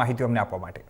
માહિતી અમને આપવા માટે.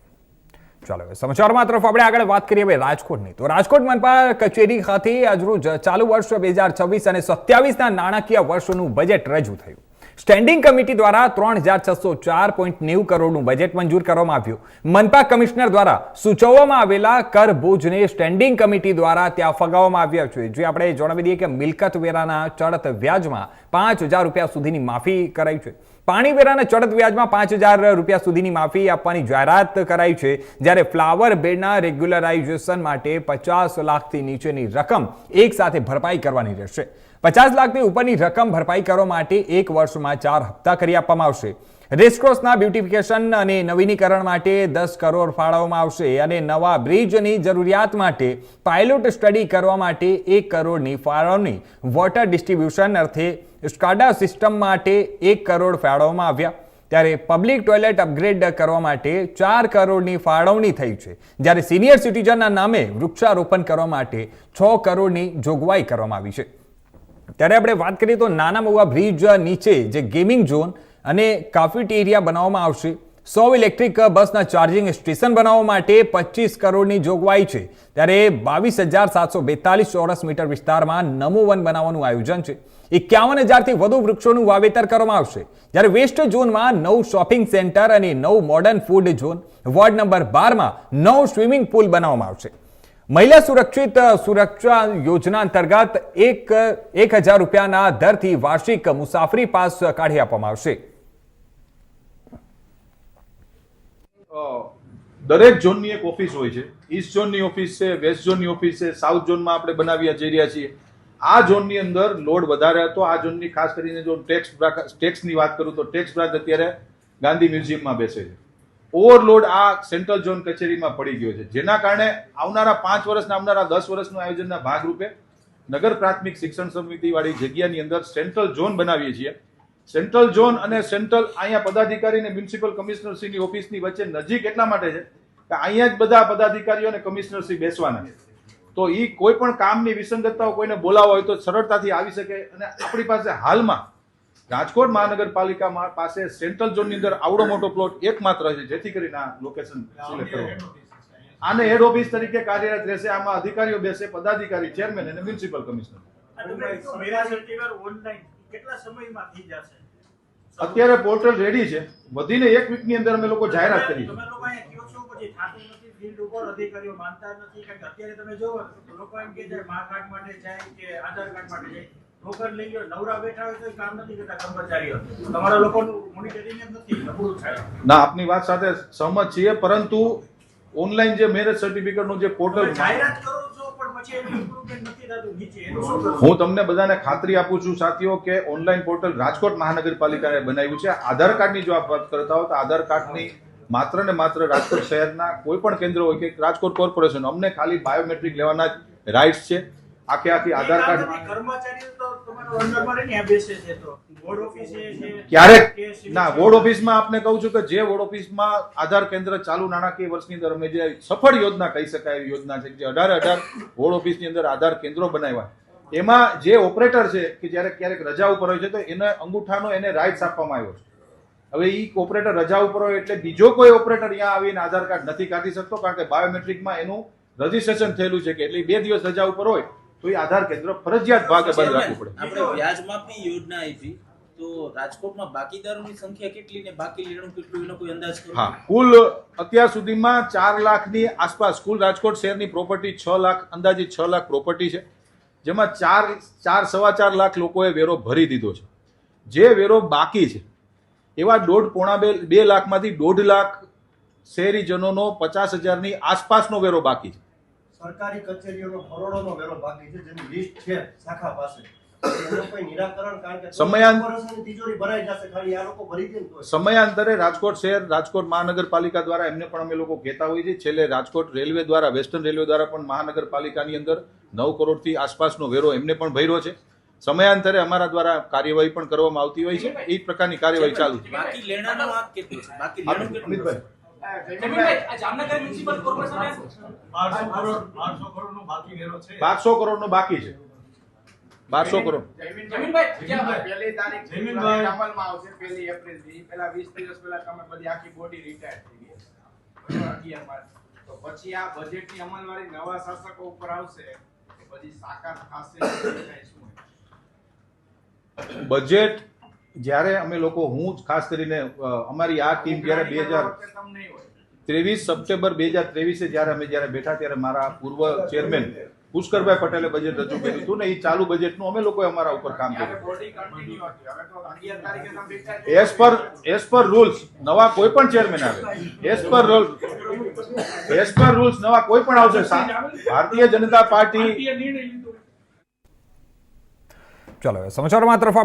ચાલો સમાચારમાં તરફ આપણે આગળ વાત કરીએ ભાઈ રાજકોટની. તો રાજકોટ મનપા કચેરી ખાતે આજરોજ ચાલુ વર્ષ બે હજાર છવ્વીસ અને સત્યાવીસના નાણાકીય વર્ષનું બજેટ રજૂ થયું. સ્ટેન્ડિંગ કમિટી દ્વારા ત્રણ હજાર છસો ચાર પોઈન્ટ નેવું કરોડનું બજેટ મંજૂર કરવામાં આવ્યું. મનપા કમિશનર દ્વારા સૂચવવામાં આવેલા કર બોજને સ્ટેન્ડિંગ કમિટી દ્વારા ત્યાં ફગાવવામાં આવ્યા છે. જે આપણે જણાવી દઈએ કે મિલકત વેરાના ચડત વ્યાજમાં પાંચ હજાર રૂપિયા સુધીની માફી કરાઈ છે. પાણી વેરાના ચડત વ્યાજમાં પાંચ હજાર રૂપિયા સુધીની માફી આપવાની જાહેરાત કરાઈ છે, જ્યારે ફ્લાવર બેડના રેગ્યુલરાઇઝેશન માટે પચાસ લાખથી નીચેની રકમ એક સાથે ભરપાઈ કરવાની રહેશે. પચાસ લાખથી ઉપરની રકમ ભરપાઈ કરવા માટે એક વર્ષમાં ચાર હપ્તા કરી આપવામાં આવશે. રેસક્રોસના બ્યુટિફિકેશન અને નવીનીકરણ માટે દસ કરોડ ફાળવવામાં આવશે અને નવા બ્રિજની જરૂરિયાત માટે પાયલોટ સ્ટડી કરવા માટે એક કરોડની ફાળવણી. વોટર ડિસ્ટ્રીબ્યુશન અર્થે સ્કાડા સિસ્ટમ માટે એક કરોડ ફાળવવામાં આવ્યા. ત્યારે પબ્લિક ટોયલેટ અપગ્રેડ કરવા માટે ચાર કરોડની ફાળવણી થઈ છે. જ્યારે સિનિયર સિટીઝનના નામે વૃક્ષારોપણ કરવા માટે છ કરોડની જોગવાઈ કરવામાં આવી છે. ત્યારે આપણે વાત કરીએ તો નાના મોવા બ્રિજ નીચે જે ગેમિંગ ઝોન અને કાફેટેરિયા બનાવવામાં આવશે. સો ઇલેક્ટ્રિક બસના ચાર્જિંગ સ્ટેશન બનાવવા માટે પચીસ કરોડની જોગવાઈ છે. ત્યારે બાવીસ હજાર સાતસો બેતાલીસ ચોરસ મીટર વિસ્તારમાં નમો વન બનાવવાનું આયોજન છે. એકાવન હજારથી વધુ વૃક્ષોનું વાવેતર કરવામાં આવશે. જ્યારે વેસ્ટ ઝોનમાં નવ શોપિંગ સેન્ટર અને નવ modern food zone, ward number બારમાં નવ સ્વિમિંગ પુલ બનાવવામાં આવશે. મહિલા સુરક્ષિત સુરક્ષા યોજના અંતર્ગત એક એક હજાર રૂપિયાના દરથી વાર્ષિક મુસાફરી પાસ કાઢી આપવામાં આવશે. દરેક ઝોનની એક ઓફિસ હોય છે. ઈસ્ટ ઝોનની ઓફિસ છે વેસ્ટ ઝોનની ઓફિસ છે સાઉથ ઝોનમાં આપણે બનાવ્યા જઈ રહ્યા છીએ. આ ઝોનની અંદર લોડ વધારે હતો. આ ઝોનની ખાસ કરીને જો ટેક્સ ટેક્સની વાત કરું તો ટેક્સ બ્રાન્ચ અત્યારે ગાંધી મ્યુઝિયમમાં બેસે છે. ઓવરલોડ આ સેન્ટ્રલ ઝોન કચેરીમાં પડી ગયો છે. જેના કારણે આવનારા પાંચ વર્ષના, આવનારા દસ વર્ષનું આયોજનના ભાગરૂપે નગર પ્રાથમિક શિક્ષણ સમિતિવાળી જગ્યાની અંદર સેન્ટ્રલ ઝોન બનાવીએ છીએ. સેન્ટ્રલ ઝોન અને સેન્ટ્રલ અહીંયા પદાધિકારી અને મ્યુનિસિપલ કમિશનરશ્રીની ઓફિસની વચ્ચે નજીક એટલા માટે છે કે અહીંયા જ બધા પદાધિકારીઓ અને કમિશનરશ્રી બેસવાના છે. તો એ કોઈ પણ કામની વિસંગતતાઓ કોઈને બોલાવવા હોય તો સરળતાથી આવી શકે અને આપણી પાસે હાલમાં રાજકોટ મહાનગરપાલિકામાં પાસે સેન્ટ્રલ ઝોનની અંદર આવડો મોટો પ્લોટ એકમાત્ર છે, જેથી કરીને આ લોકેશન સિલેક્ટ કરવાનું આને હેડ ઓફિસ તરીકે કાર્યરત રહેશે, આમાં અધિકારીઓ બેસે, પદાધિકારી ચેરમેન અને મ્યુનિસિપલ કમિશનર. ઓનલાઈન કેટલા સમયમાં થઈ જશે? અત્યારે પોર્ટલ રેડી છે. વધીને એક વીકની અંદર અમે લોકો જાહેરાત કરી તમે લોકો અહીંયા કયો છો? પછી થાતું નથી ફિલ્ડ ઉપર અધિકારીઓ માનતા નથી કારણ કે અત્યારે તમે જોવો તો લોકો એમ કે જાય માં કાર્ડ માટે જાય કે આધાર કાર્ડ માટે જાય. નોકર લઈ ગયો નવરા બેઠા હોય તો કામ નથી કરતા કર્મચારીઓ તમારા લોકોનું મોનિટરિંગ જ નથી નબળું થાય. ના આપની વાત સાથે સહમત છીએ પરંતુ ઓનલાઈન જે મેરેજ સર્ટિફિકેટનું જે પોર્ટલ જાહેરાત કરો હું તમને બધાને ખાતરી આપું છું સાથીઓ કે ઓનલાઈન પોર્ટલ રાજકોટ મહાનગરપાલિકાએ બનાવ્યું છે. આધાર કાર્ડની જો આપ વાત કરતા હો તો આધાર કાર્ડની માત્ર ને માત્ર રાજકોટ શહેરના કોઈ પણ કેન્દ્ર હોય કે રાજકોટ કોર્પોરેશન અમને ખાલી બાયોમેટ્રિક લેવાના જ રાઇટ્સ છે. આખે આખી આધાર કાર્ડ કર્મચારી ક્યારેક ના વોર્ડ ઓફિસમાં આપને કહું છું કે જે વોર્ડ ઓફિસમાં આધાર કેન્દ્ર ચાલુ નાણાકીય વર્ષની અંદર અમે જે સફળ યોજના કહી શકાય એવી યોજના છે જે અઢાર અઢાર વોર્ડ ઓફિસની અંદર આધાર કેન્દ્રો બનાવ્યા. એમાં જે ઓપરેટર છે કે જ્યારે ક્યારેક રજા ઉપર હોય છે તો એને અંગૂઠાનો એને રાઇટ્સ આપવામાં આવ્યો છે. હવે એ ઓપરેટર રજા ઉપર હોય એટલે બીજો કોઈ ઓપરેટર અહીંયા આવીને આધાર કાર્ડ નથી કાઢી શકતો કારણ કે બાયોમેટ્રિકમાં એનું રજીસ્ટ્રેશન થયેલું છે કે એટલે બે દિવસ રજા ઉપર હોય તો એ આધાર કેન્દ્ર ફરજિયાત ભાગ બંધ રાખવું પડે. આપણે વ્યાજ માફી યોજના આપી તો રાજકોટમાં બાકીદારોની સંખ્યા કેટલી ને બાકી લેણું કેટલું એનો કોઈ અંદાજ હા કુલ અત્યાર સુધીમાં ચાર લાખની આસપાસ કુલ રાજકોટ શહેરની પ્રોપર્ટી છ લાખ અંદાજે છ લાખ પ્રોપર્ટી છે. જેમાં ચાર ચાર સવા ચાર લાખ લોકોએ વેરો ભરી દીધો છે. જે વેરો બાકી છે એવા દોઢ પોણા બે બે લાખમાંથી દોઢ લાખ શહેરીજનોનો પચાસ હજારની આસપાસનો વેરો બાકી છે. સરકારી કચેરીઓનો કરોડોનો વેરો બાકી છે જેની લિસ્ટ છે શાખા પાસે. સમયાંતરે રાજકોટ શહેર રાજકોટ મહાનગરપાલિકા દ્વારા એમને પણ અમે લોકો કહેતા હોઈએ છીએ. છેલ્લે રાજકોટ રેલવે દ્વારા વેસ્ટર્ન રેલવે દ્વારા પણ મહાનગરપાલિકાની અંદર નવ કરોડથી આસપાસનો વેરો એમને પણ ભર્યો છે. સમયાંતરે અમારા દ્વારા કાર્યવાહી પણ કરવામાં આવતી હોય છે. એ પ્રકારની કાર્યવાહી ચાલુ છે. તમે આખી બોડી રિટાયર થઈ ગઈ અગિયાર બાદ તો પછી આ બજેટની અમલવારી નવા શાસકો ઉપર આવશે પછી સાકાર થશે બજેટ જ્યારે અમે લોકો હું ખાસ કરીને અમારી આ ટીમ જ્યારે બે હજાર ત્રેવીસ સપ્ટેમ્બર બે હજાર ત્રેવીસે જ્યારે અમે જ્યારે બેઠા ત્યારે મારા પૂર્વ ચેરમેન પુષ્કરભાઈ પટેલે બજેટ રજૂ કર્યું હતું ને એ ચાલુ બજેટનું અમે લોકોએ અમારા ઉપર કામ કર્યું. As per as per rules નવા કોઈ પણ ચેરમેન આવે. As per rule as per rules નવા કોઈ પણ આવશે. ભારતીય જનતા પાર્ટી ચાલો હવે તરફ